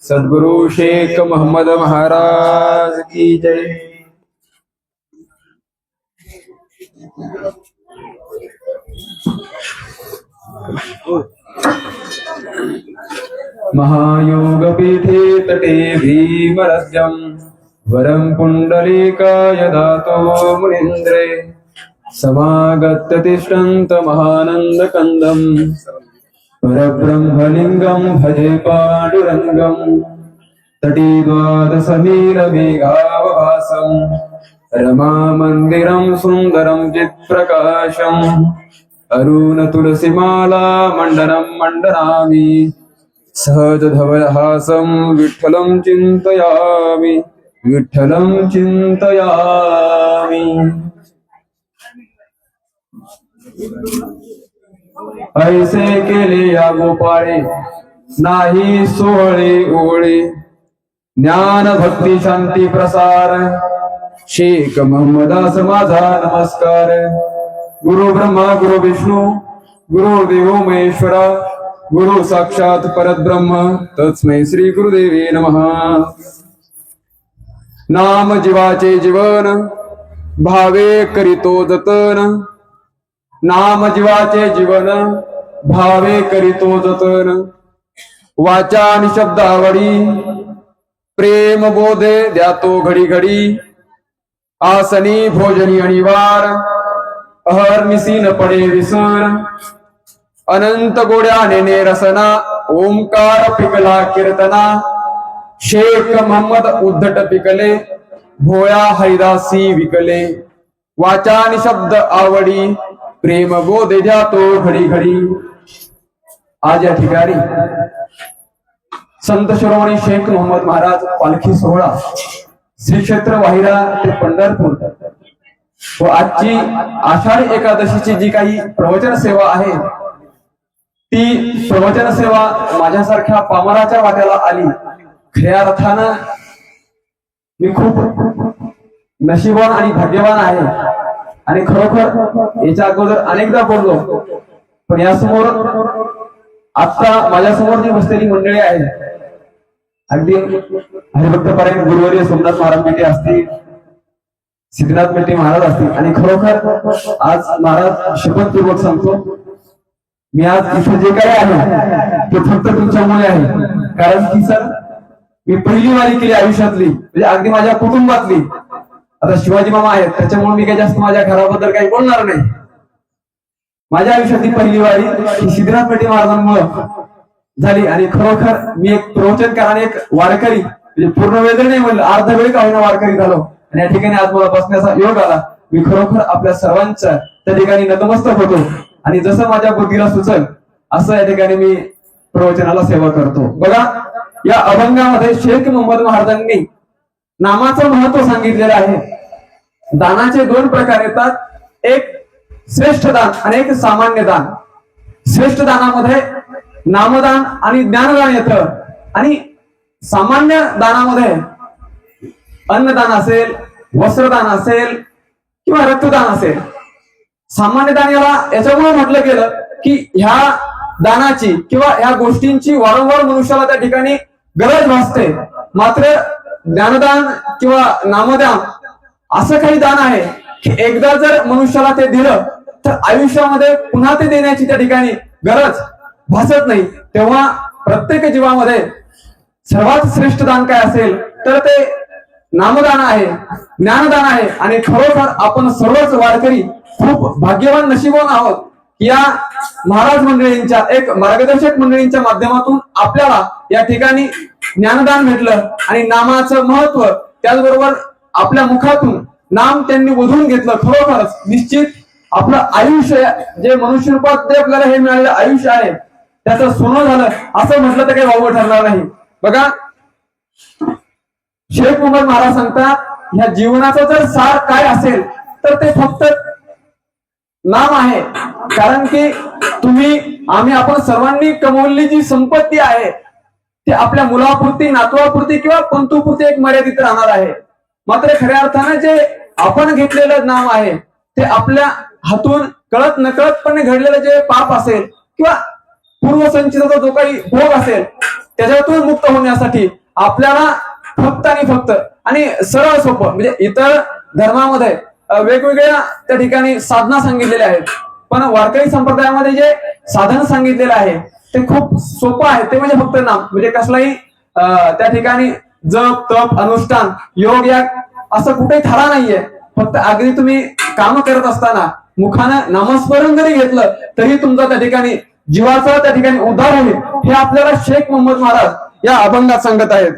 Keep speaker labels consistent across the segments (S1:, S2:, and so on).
S1: सद्गुरु शेख मोहम्मद महाराज की जय। महायोगपीठे तटे भीमरस्यम् वरं पुण्डलीकाय दातो मुनीन्द्रे। समागत्य तिष्ठन्त महानन्दकन्दम्। परब्रह्मलिङ्गं भजे पाण्डुरङ्गम् तटी रमामन्दिरं सुन्दरं चित्प्रकाशम् अरुण तुलसीमाला मण्डनं मण्डनामि सहजधवलहासं विठ्ठलं चिन्तयामि विठ्ठलं चिन्तयामि। ऐसे केले या गोपाळे नाही सोहळे ओळे ज्ञान भक्ती शांती प्रसार. शेख मोहम्मदास माझा नमस्कार. गुरु ब्रह्मा गुरु विष्णू गुरु देव महेश्वरा गुरु साक्षात परब्रह्म तस्मै श्री गुरुदेवी नमः. नाम जीवाचे जीवन भावे करीतो जतन. नाम जीवाचे जीवन भावे करीतो जतन. वाचा आणि शब्दावडी प्रेम बोधे द्यातो घडी घडी आसनी भोजनी अनिवार वार अहर्निशी न पडे विसर. अनंत गोड्याने ने रसना ओंकार पिकला कीर्तना. शेख मोहम्मद उद्धट पिकले भोया हैदासी विकले. वाचा आणि शब्द आवडी प्रेम बोध तो घडी घडी। आज या ठिकाणी संत शिरोमणी शेख मोहम्मद महाराज पालखी सोहळा श्री क्षेत्र वाहिरा ते पंढरपूर. व आजची आषाढी एकादशीची जी काही प्रवचन सेवा आहे ती प्रवचन सेवा माझ्यासारख्या पामराच्या वाट्याला आली. खऱ्या अर्थानं मी खूप नशिबान आणि भाग्यवान आहे. आणि खरोखर याच्या अगोदर अनेकदा बोललो. पण यासमोर आता माझ्यासमोर जी बसलेली मंडळी आहे अगदी हरिभक्तपर्यंत गुरुवर्य सोमनाथ महाराज मेटे असतील सिद्धनाथ मेटे महाराज असतील आणि खरोखर आज महाराज शपथपूर्वक सांगतो मी आज इथे जे काही आहे ते फक्त तुमच्यामुळे आहे. कारण की सर मी पहिली वारी केली आयुष्यातली म्हणजे अगदी माझ्या कुटुंबातली. आता शिवाजी मामा आहेत त्याच्यामुळे मी काही जास्त माझ्या घराबद्दल काही बोलणार नाही. माझ्या आयुष्यातली पहिली वारी ही सिद्धनाथ पेटे महाराजांमुळे झाली आणि खरोखर मी एक प्रवचनकार आणि एक वारकरी म्हणजे पूर्ण वेळ नाही म्हणलं अर्धा वेळ काही वारकरी झालो. आणि या ठिकाणी आज मला बसण्याचा योग आला. मी खरोखर आपल्या सर्वांच्या त्या ठिकाणी नतमस्तक होतो. आणि जसं माझ्या बुद्धीला सुचल असं या ठिकाणी मी प्रवचनाला सेवा करतो. बघा या अभंगामध्ये शेख मोहम्मद महाराजांनी नामाचं महत्त्व सांगितलेलं आहे. दानाचे दोन प्रकार येतात. एक श्रेष्ठ दान आणि एक सामान्य दान. श्रेष्ठ दानामध्ये नामदान आणि ज्ञानदान येतं. आणि सामान्य दानामध्ये अन्नदान असेल वस्त्रदान असेल किंवा रक्तदान असेल. सामान्य दान याला याच्यामुळे म्हटलं गेलं की ह्या दानाची किंवा ह्या गोष्टींची वारंवार मनुष्याला त्या ठिकाणी गरज भासते. मात्र ज्ञानदान किंवा नामदान असं काही दान आहे की एकदा जर मनुष्याला ते दिलं तर आयुष्यामध्ये पुन्हा ते देण्याची त्या ठिकाणी गरज भासत नाही. तेव्हा प्रत्येक जीवामध्ये सर्वात श्रेष्ठ दान काय असेल तर ते नामदान आहे ज्ञानदान आहे. आणि खरोखर आपण सर्वच वारकरी खूप भाग्यवान नशिबवान आहोत या महाराज मंडळींच्या एक मार्गदर्शक मंडळींच्या माध्यमातून आपल्याला या ठिकाणी ज्ञानदान भेटलं. आणि नामाचं महत्त्व त्याचबरोबर आपल्या मुखातून नाम त्यांनी वधून घेतलं. खरोखरच निश्चित आपलं आयुष्य जे मनुष्य ते आपल्याला हे मिळालेलं आयुष्य आहे त्याचं सोनं झालं असं म्हटलं तर काही वावं ठरणार नाही. बघा शेख मोहम्मद महाराज सांगतात ह्या जीवनाचा जर सार काय असेल तर ते फक्त नाम आहे. कारण की तुम्ही आम्ही आपण सर्वांनी कमवलेली जी संपत्ती आहे ती आपल्या मुलापुरती नातवापुरती किंवा पंतूपुरती एक मर्यादित राहणार आहे. मात्र खऱ्या अर्थाने जे आपण घेतलेलं नाव आहे ते आपल्या हातून कळत नकळतपणे घडलेलं जे पाप असेल किंवा पूर्वसंचिताचा जो काही भोग असेल त्याच्यातून मुक्त होण्यासाठी आपल्याला फक्त आणि फक्त आणि सरळ सोपं म्हणजे इतर धर्मामध्ये वेगवेगळ्या त्या ठिकाणी साधना सांगितलेल्या आहेत. पण वारकरी संप्रदायामध्ये जे साधन सांगितलेलं आहे ते खूप सोपं आहे. ते म्हणजे फक्त नाम. म्हणजे कसलाही त्या ठिकाणी जप तप अनुष्ठान योग या असं कुठेही थारा नाहीये. फक्त अगदी तुम्ही काम करत असताना मुखानं नामस्मरण जरी घेतलं तरी तुमचा त्या ठिकाणी जीवाचा त्या ठिकाणी उद्धार होईल. हे आपल्याला शेख मोहम्मद महाराज या अभंगात सांगत आहेत.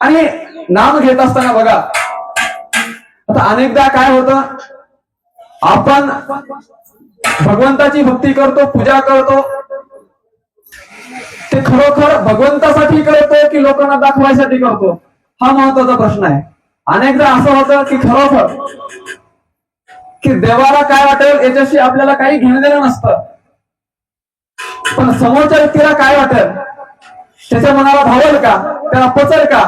S1: आणि नाम घेत असताना बघा आता अनेकदा काय होतं? आपण भगवंताची भक्ती करतो पूजा करतो ते खरोखर भगवंतासाठी करतो की लोकांना दाखवायसाठी करतो हा महत्त्वाचा प्रश्न आहे. अनेकदा असं होतं की खरोखर की देवाला काय वाटेल याच्याशी आपल्याला काही घेणं देणं नसतं. पण समोरच्या व्यक्तीला काय वाटेल? त्याच्या मनाला भावेल का? त्याला पचल का?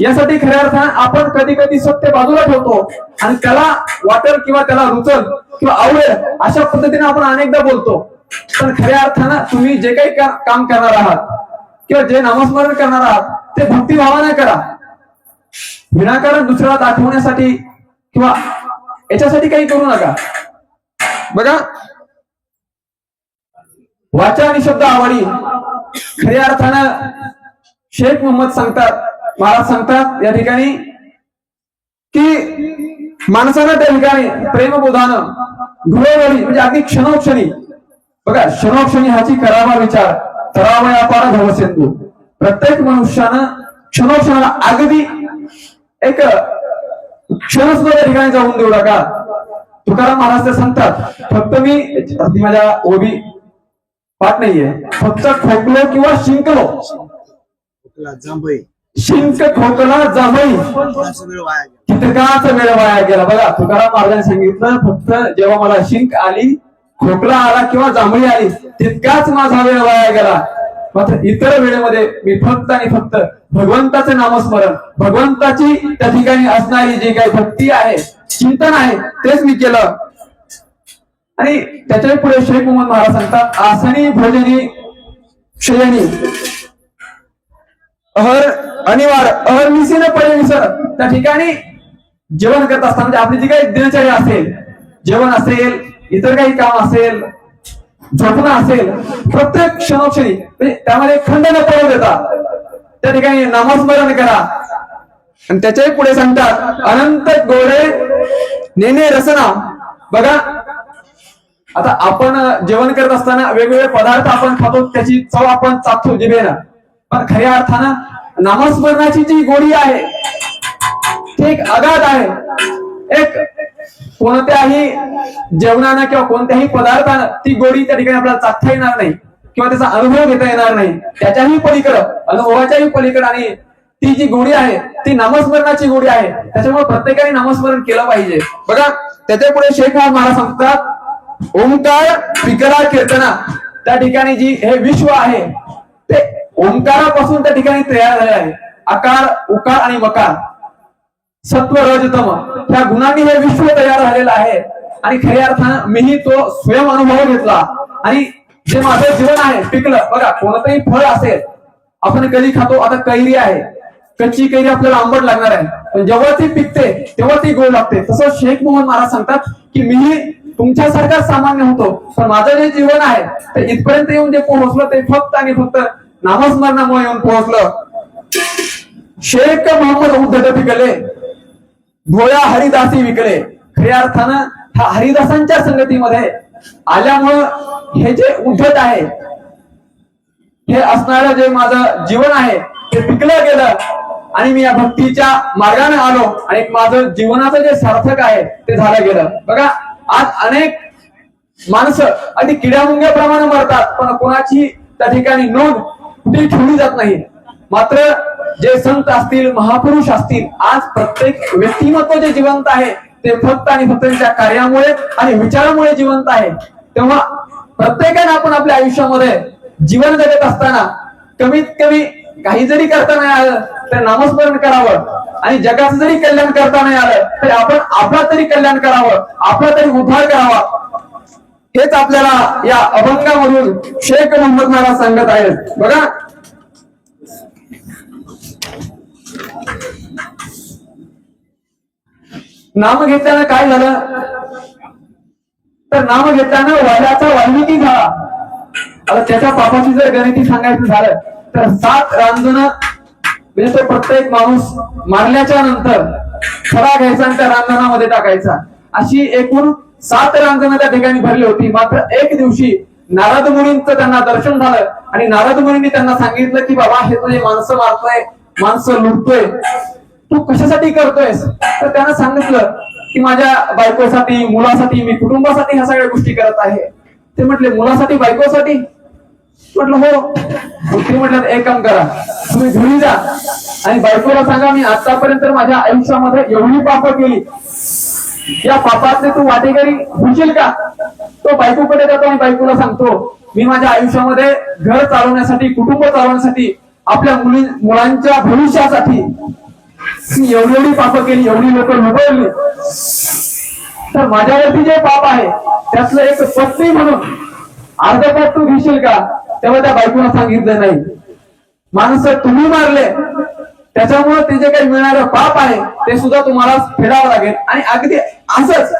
S1: यासाठी खऱ्या अर्थानं आपण कधी कधी सत्य बाजूला ठेवतो आणि त्याला वाटेल किंवा त्याला रुचल किंवा आवडेल अशा पद्धतीने आपण अनेकदा बोलतो. पण खऱ्या अर्थानं तुम्ही जे काही का- काम करणार आहात किंवा जे नामस्मरण करणार आहात ते भक्तिभावाने करा. विनाकारण दुसऱ्याला दाखवण्यासाठी किंवा याच्यासाठी काही करू नका. बघा. वाचा आणि शब्द आवडी. खऱ्या अर्थानं शेख मोहम्मद सांगतात महाराज सांगतात या ठिकाणी की माणसानं त्या ठिकाणी प्रेमबोधानं घोडवडी म्हणजे अगदी क्षणोक्षणी बघा क्षणोक्षणी ह्याची करावा विचार करावा अपार भवसिंधू प्रत्येक मनुष्यानं क्षणोक्षणाला अगदी एक क्षण सुद्धा ठिकाणी जाऊन देऊ नका. तुकाराम महाराज ते सांगतात फक्त मी अगदी माझ्या ओबी पाठ नाहीये फक्त खोकलो किंवा शिंकलो.
S2: जांभई
S1: शिंक खोकला जांभई
S2: वेळ वाया गेला
S1: कितकाच वेळ वाया गेला? बघा तुकाराम महाराजांनी सांगितलं फक्त जेव्हा मला शिंक आली खोकला आला किंवा जांभळी आली तितकाच माझा वेळ वाया गेला. मात्र इतर वेळेमध्ये मी फक्त आणि फक्त भगवंताचं नामस्मरण भगवंताची त्या ठिकाणी असणारी जी काही भक्ती आहे चिंतन आहे तेच मी केलं. आणि त्याच्या पुढे शेख मोहम्मद महाराज सांगतात आसनी भोजनी शयनी अहर अनिवार्य अहर मिसीने पडे विसर त्या ठिकाणी जेवण करत असताना म्हणजे आपली जी काही दिनचर्या असेल जेवण असेल इतर काही काम असेल झोपणं असेल प्रत्येक क्षणोक्षणी म्हणजे त्यामध्ये खंड न पडू देता. त्या ठिकाणी नामस्मरण करा. आणि त्याच्याही पुढे सांगतात अनंत गोडे नेने रसना. बघा आता आपण जेवण करत असताना वेगवेगळे पदार्थ आपण खातो त्याची चव आपण चाखतो जिभेनं. पण खऱ्या अर्थानं नामस्मरणाची जी गोडी आहे ती एक अगाध आहे. एक कोणत्याही जेवणानं किंवा कोणत्याही पदार्थानं ती गोडी त्या ठिकाणी आपल्याला चाखता येणार नाही. किंवा त्याचा अनुभव घेता येणार नाही. त्याच्याही पलीकडं अनुभवाच्याही पलीकडं आणि ती जी गोडी आहे ती नामस्मरणाची गोडी आहे. त्याच्यामुळे प्रत्येकाने नामस्मरण केलं पाहिजे. बघा त्याच्या पुढे शेख महाराज सांगतात ओंकार पिकरा कीर्तना. त्या ठिकाणी जी हे विश्व आहे ते ओंकारापासून त्या ठिकाणी तयार झाले आहे. आकार उकार आणि मकार. सत्व रजतम ह्या गुणांनी हे विश्व तयार झालेलं आहे. आणि खऱ्या अर्थानं मीही तो स्वयं अनुभव घेतला. आणि जे माझं जीवन आहे पिकलं बघा कोणतंही फळ असेल आपण कधी खातो आता कैरी आहे. कच्ची कैरी आपल्याला आंबट लागणार आहे. पण जेव्हा ती पिकते तेव्हा ती गोड लागते. तसं शेख मोहन महाराज सांगतात की मीही तुमच्यासारखा सामान्य होतो. पण माझं जे जीवन आहे ते इथपर्यंत येऊन जे पोहोचलं ते फक्त आणि फक्त नामस्मरणामुळे येऊन पोहोचलं. शेख मोहम्मद उद्धट पिकले. भोळ्या हरिदासी विकले. खऱ्या अर्थानं हा हरिदासांच्या संगतीमध्ये आल्यामुळं हे जे उद्धट आहे हे असणारं जे माझं जीवन आहे ते पिकलं गेलं आणि मी या भक्तीच्या मार्गाने आलो आणि माझं जीवनाचं जे सार्थक आहे ते झालं गेलं. बघा आज अनेक माणसं आणि किड्यामुंग्याप्रमाणे मरतात पण कोणाची त्या ठिकाणी नोंद कुठे ठेवली जात नाही. मात्र जे संत असतील महापुरुष असतील आज प्रत्येक व्यक्तिमत्व जे जिवंत आहे ते फक्त आणि फक्त त्यांच्या कार्यामुळे आणि विचारामुळे जिवंत आहे. तेव्हा प्रत्येकाने आपण आपल्या आयुष्यामध्ये जीवन जगत असताना कमीत कमी काही जरी करता नाही आलं तर नामस्मरण करावं. आणि जगाचं जरी कल्याण करता नाही आलं तरी आपण आपला तरी कल्याण करावं आपला तरी उद्धार करावा. हेच आपल्याला या अभंगामधून शेख मोहम्मद महाराज सांगत आहेत. बघा नाम घेतल्यानं काय झालं? तर नाम घेताना वाल्याचा वाल्मिकी झाला. आता त्याच्या पापाची जर गणिती सांगायचं झालं तर सात रांजण म्हणजे तो प्रत्येक माणूस मारल्याच्या नंतर खडा घ्यायचा आणि त्या रांजणामध्ये टाकायचा. अशी एकूण सात रांजणं त्या ठिकाणी भरली होती. मात्र एक दिवशी नारद मुनींचं त्यांना दर्शन झालं आणि नारद मुनींनी त्यांना सांगितलं की बाबा हे तुझे माणसं मारतोय. माणसं लुटतोय. तू कशासाठी करतोयस? तर त्यांना सांगितलं की माझ्या बायकोसाठी मुलासाठी मी कुटुंबासाठी ह्या सगळ्या गोष्टी करत आहे. ते म्हटले मुलासाठी बायकोसाठी? म्हटलं हो. ते म्हटलं एक काम करा तुम्ही घरी जा आणि बायकोला सांगा मी आतापर्यंत माझ्या आयुष्यामध्ये एवढी पाप केली. या पापातले तू वाटेकरी होशील का? तो बायकोकडे जातो आणि बायकोला सांगतो मी माझ्या आयुष्यामध्ये घर चालवण्यासाठी कुटुंब चालवण्यासाठी आपल्या मुली मुलांच्या भविष्यासाठी मी एवढी एवढी पाप केली एवढी लोक लुबवली. तर माझ्यावरती जे पाप आहे त्यातलं एक पत्नी म्हणून अर्ध पाप तू घेशील का? तेव्हा त्या बायकोला सांगितलं नाही. माणसं तुम्ही मारले त्याच्यामुळे ते जे काही मिळणारं पाप आहे ते सुद्धा तुम्हाला फेडावं लागेल. आणि अगदी असंच